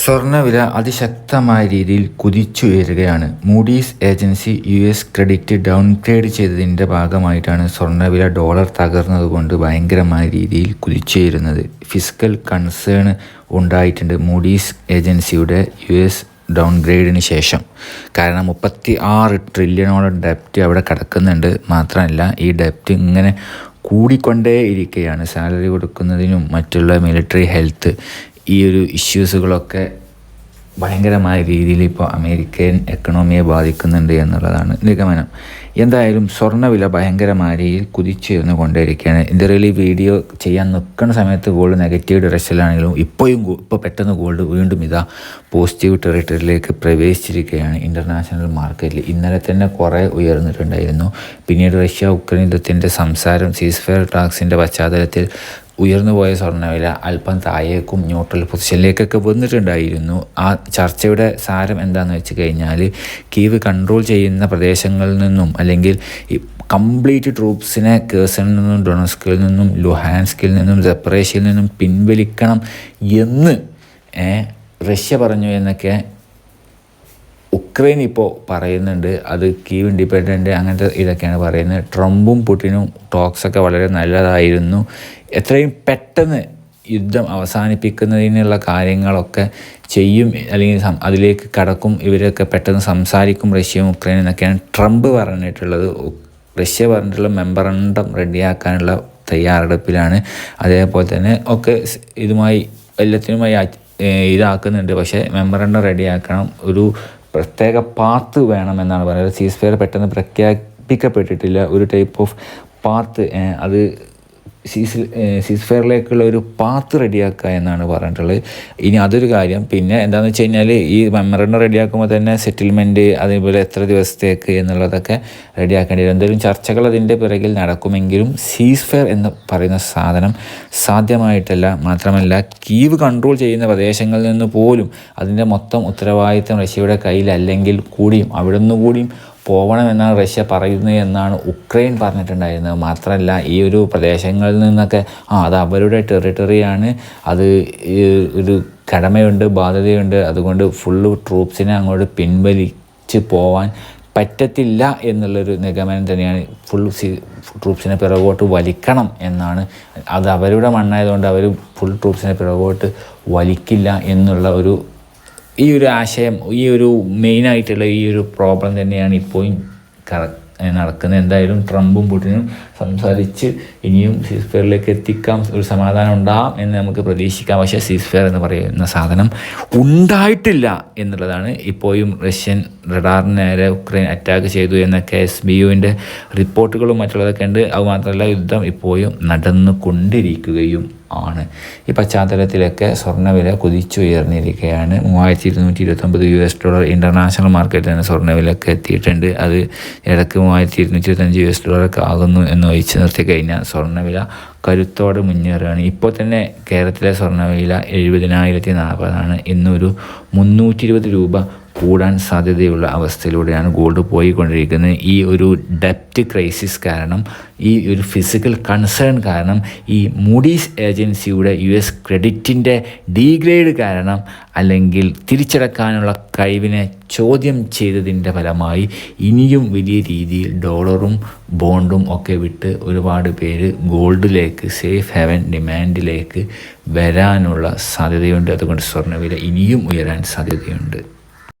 സ്വർണവില അതിശക്തമായ രീതിയിൽ കുതിച്ചുയരുകയാണ്. Moody's agency U S credit downgrade ചെയ്തതിന്റെ ഭാഗമായിട്ടാണ് സ്വർണവില ഡോളർ തകർന്നതുകൊണ്ട് ഭയങ്കരമായ രീതിയിൽ കുതിച്ചുയരുന്നത്. ഫിസിക്കൽ കൺസേൺ ഉണ്ടായിട്ടുണ്ട് മൂഡീസ് ഏജൻസിയുടെ യു എസ് ഡൗൺഗ്രേഡിന് ശേഷം. കാരണം മുപ്പത്തി ആറ് ട്രില്യണോളം ഡെപ്റ്റ് അവിടെ കിടക്കുന്നുണ്ട്. മാത്രമല്ല ഈ ഡെപ്റ്റ് ഇങ്ങനെ കൂടിക്കൊണ്ടേ ഇരിക്കുകയാണ് സാലറി കൊടുക്കുന്നതിനും മറ്റുള്ള മിലിറ്ററി ഹെൽത്ത് ഈ ഒരു ഇഷ്യൂസുകളൊക്കെ ഭയങ്കരമായ രീതിയിൽ ഇപ്പോൾ അമേരിക്കൻ എക്കണോമിയെ ബാധിക്കുന്നുണ്ട് എന്നുള്ളതാണ് നിഗമനം എന്തായാലും സ്വർണവില ഭയങ്കരമായ രീതിയിൽ കുതിച്ചുയർന്നു കൊണ്ടേയിരിക്കുകയാണ് ഇന്ത്യയിൽ വീഡിയോ ചെയ്യാൻ നിൽക്കുന്ന സമയത്ത് ഗോൾഡ് നെഗറ്റീവ് ഡയറക്ഷനിലാണെങ്കിലും ഇപ്പോഴും ഇപ്പോൾ പെട്ടെന്ന് ഗോൾഡ് വീണ്ടും ഇതാ പോസിറ്റീവ് ടെറിട്ടറിയിലേക്ക് പ്രവേശിച്ചിരിക്കുകയാണ് ഇന്റർനാഷണൽ മാർക്കറ്റിൽ ഇന്നലെ തന്നെ കുറേ ഉയർന്നിട്ടുണ്ടായിരുന്നു. പിന്നീട് റഷ്യ ഉക്രൈൻ യുദ്ധത്തിന്റെ സംസാരം സീസ്ഫെയർ ടാക്സിന്റെ പശ്ചാത്തലത്തിൽ ഉയർന്നു പോയ സ്വർണവില അല്പം താഴേക്കും ന്യൂട്രൽ പൊസിഷനിലേക്കൊക്കെ വന്നിട്ടുണ്ടായിരുന്നു. ആ ചർച്ചയുടെ സാരം എന്താണെന്ന് വെച്ച് കഴിഞ്ഞാൽ കീവ് കൺട്രോൾ ചെയ്യുന്ന പ്രദേശങ്ങളിൽ നിന്നും അല്ലെങ്കിൽ കംപ്ലീറ്റ് ട്രൂപ്സിനെ കേസണിൽ നിന്നും ഡൊണസ്കിൽ നിന്നും ലുഹാൻസ്കിൽ നിന്നും സെപ്പറേഷ്യയിൽ നിന്നും പിൻവലിക്കണം എന്ന് റഷ്യ പറഞ്ഞു എന്നൊക്കെ ഉക്രൈൻ ഇപ്പോൾ പറയുന്നുണ്ട് അത് കീവ് ഇൻഡിപെൻഡന്റ് അങ്ങനത്തെ ഇതൊക്കെയാണ് പറയുന്നത്. ട്രംപും പുടിനും ടോക്സൊക്കെ വളരെ നല്ലതായിരുന്നു. എത്രയും പെട്ടെന്ന് യുദ്ധം അവസാനിപ്പിക്കുന്നതിനുള്ള കാര്യങ്ങളൊക്കെ ചെയ്യും അല്ലെങ്കിൽ അതിലേക്ക് കടക്കും ഇവരൊക്കെ പെട്ടെന്ന് സംസാരിക്കും റഷ്യയും ഉക്രൈനും എന്നൊക്കെയാണ് ട്രംപ് പറഞ്ഞിട്ടുള്ളത്. റഷ്യ പറഞ്ഞിട്ടുള്ള മെമ്പറണ്ടം റെഡിയാക്കാനുള്ള തയ്യാറെടുപ്പിലാണ്. അതേപോലെ തന്നെ ഒക്കെ ഇതുമായി എല്ലാത്തിനുമായി ഇതാക്കുന്നുണ്ട്. പക്ഷേ മെമ്പറണ്ടം റെഡിയാക്കണം ഒരു പ്രത്യേക പാത്ത് വേണമെന്നാണ് പറയുന്നത്. സീസ് ഫയർ പെട്ടെന്ന് പ്രഖ്യാപിക്കപ്പെട്ടിട്ടില്ല. ഒരു ടൈപ്പ് ഓഫ് പാത്ത് അത് സീസ് സീസ് ഫെയറിലേക്കുള്ള ഒരു പാത്ത് റെഡിയാക്കുക എന്നാണ് പറഞ്ഞിട്ടുള്ളത്. ഇനി അതൊരു കാര്യം പിന്നെ എന്താണെന്ന് വെച്ച് കഴിഞ്ഞാൽ ഈ മെമ്മറണ്ടം റെഡിയാക്കുമ്പോൾ തന്നെ സെറ്റിൽമെന്റ് അതേപോലെ എത്ര ദിവസത്തേക്ക് എന്നുള്ളതൊക്കെ റെഡിയാക്കേണ്ടി വരും. എന്തെങ്കിലും ചർച്ചകൾ അതിന്റെ പിറകിൽ നടക്കുമെങ്കിലും സീസ് ഫെയർ എന്ന് പറയുന്ന സാധനം സാധ്യമായിട്ടല്ല. മാത്രമല്ല കീവ് കൺട്രോൾ ചെയ്യുന്ന പ്രദേശങ്ങളിൽ നിന്ന് പോലും അതിന്റെ മൊത്തം ഉത്തരവാദിത്തം റഷ്യയുടെ കയ്യിലല്ലെങ്കിൽ കൂടിയും അവിടെ നിന്ന് കൂടിയും പോകണമെന്നാണ് റഷ്യ പറയുന്നത് എന്നാണ് ഉക്രൈൻ പറഞ്ഞിട്ടുണ്ടായിരുന്നത്. മാത്രമല്ല ഈ ഒരു പ്രദേശങ്ങളിൽ നിന്നൊക്കെ ആ അത് അവരുടെ ടെറിട്ടറിയാണ് അത് ഒരു കടമയുണ്ട് ബാധ്യതയുണ്ട്. അതുകൊണ്ട് ഫുള്ള് ട്രൂപ്സിനെ അങ്ങോട്ട് പിൻവലിച്ച് പോവാൻ പറ്റത്തില്ല എന്നുള്ളൊരു നിഗമനം തന്നെയാണ് ഫുൾ സി ട്രൂപ്സിനെ പിറകോട്ട് വലിക്കണം എന്നാണ്. അത് അവരുടെ മണ്ണായതുകൊണ്ട് അവർ ഫുൾ ട്രൂപ്സിനെ പിറകോട്ട് വലിക്കില്ല എന്നുള്ള ഒരു ഈ ഒരു ആശയം ഈ ഒരു മെയിനായിട്ടുള്ള ഈ ഒരു പ്രോബ്ലം തന്നെയാണ് ഇപ്പോഴും കറ നടക്കുന്നത്. എന്തായാലും ട്രംപും പുടിനും സംസാരിച്ച് ഇനിയും സീസ്ഫെയറിലേക്ക് എത്തിക്കാം. ഒരു സമാധാനം ഉണ്ടാകാം എന്ന് നമുക്ക് പ്രതീക്ഷിക്കാം. പക്ഷേ സീസ്ഫെയർ എന്ന് പറയുന്ന സാധനം ഉണ്ടായിട്ടില്ല എന്നുള്ളതാണ് ഇപ്പോഴും റഷ്യൻ റഡാറിന് നേരെ ഉക്രൈൻ അറ്റാക്ക് ചെയ്തു എന്നൊക്കെ എസ് ബി യുവിന്റെ റിപ്പോർട്ടുകളും മറ്റുള്ളതൊക്കെ ഉണ്ട്. അതുമാത്രമല്ല യുദ്ധം ഇപ്പോഴും നടന്നുകൊണ്ടിരിക്കുകയും ആണ്. ഈ പശ്ചാത്തലത്തിലൊക്കെ സ്വർണവില കുതിച്ചുയർന്നിരിക്കുകയാണ്. മൂവായിരത്തി ഇരുന്നൂറ്റി ഇരുപത്തൊമ്പത് യു എസ് ഡോളർ ഇന്റർനാഷണൽ മാർക്കറ്റിൽ തന്നെ സ്വർണവിലൊക്കെ എത്തിയിട്ടുണ്ട്. അത് ഇടയ്ക്ക് മൂവായിരത്തി ഇരുന്നൂറ്റി ഇരുപത്തഞ്ച് യു എസ് ഡോളറൊക്കെ ആകുന്നു എന്ന് ഒഴിച്ചു നിർത്തി കഴിഞ്ഞാൽ സ്വർണവില കരുത്തോടെ മുന്നേറുകയാണ്. ഇപ്പോൾ തന്നെ കേരളത്തിലെ സ്വർണവില എഴുപതിനായിരത്തി നാൽപ്പതാണ് ഇന്നൊരു മുന്നൂറ്റി ഇരുപത് രൂപ കൂടാൻ സാധ്യതയുള്ള അവസ്ഥയിലൂടെയാണ് ഗോൾഡ് പോയിക്കൊണ്ടിരിക്കുന്നത്. ഈ ഒരു ഡെപ്റ്റ് ക്രൈസിസ് കാരണം ഈ ഒരു ഫിസിക്കൽ കൺസേൺ കാരണം ഈ മൂഡീസ് ഏജൻസിയുടെ യു എസ് ക്രെഡിറ്റിന്റെ ഡീഗ്രേഡ് കാരണം അല്ലെങ്കിൽ തിരിച്ചടക്കാനുള്ള കഴിവിനെ ചോദ്യം ചെയ്തതിന്റെ ഫലമായി ഇനിയും വലിയ രീതിയിൽ ഡോളറും ബോണ്ടും ഒക്കെ വിട്ട് ഒരുപാട് പേര് ഗോൾഡിലേക്ക് സേഫ് ഹെവൻ ഡിമാൻഡിലേക്ക് വരാനുള്ള സാധ്യതയുണ്ട്. അതുകൊണ്ട് സ്വർണവില ഇനിയും ഉയരാൻ സാധ്യതയുണ്ട്.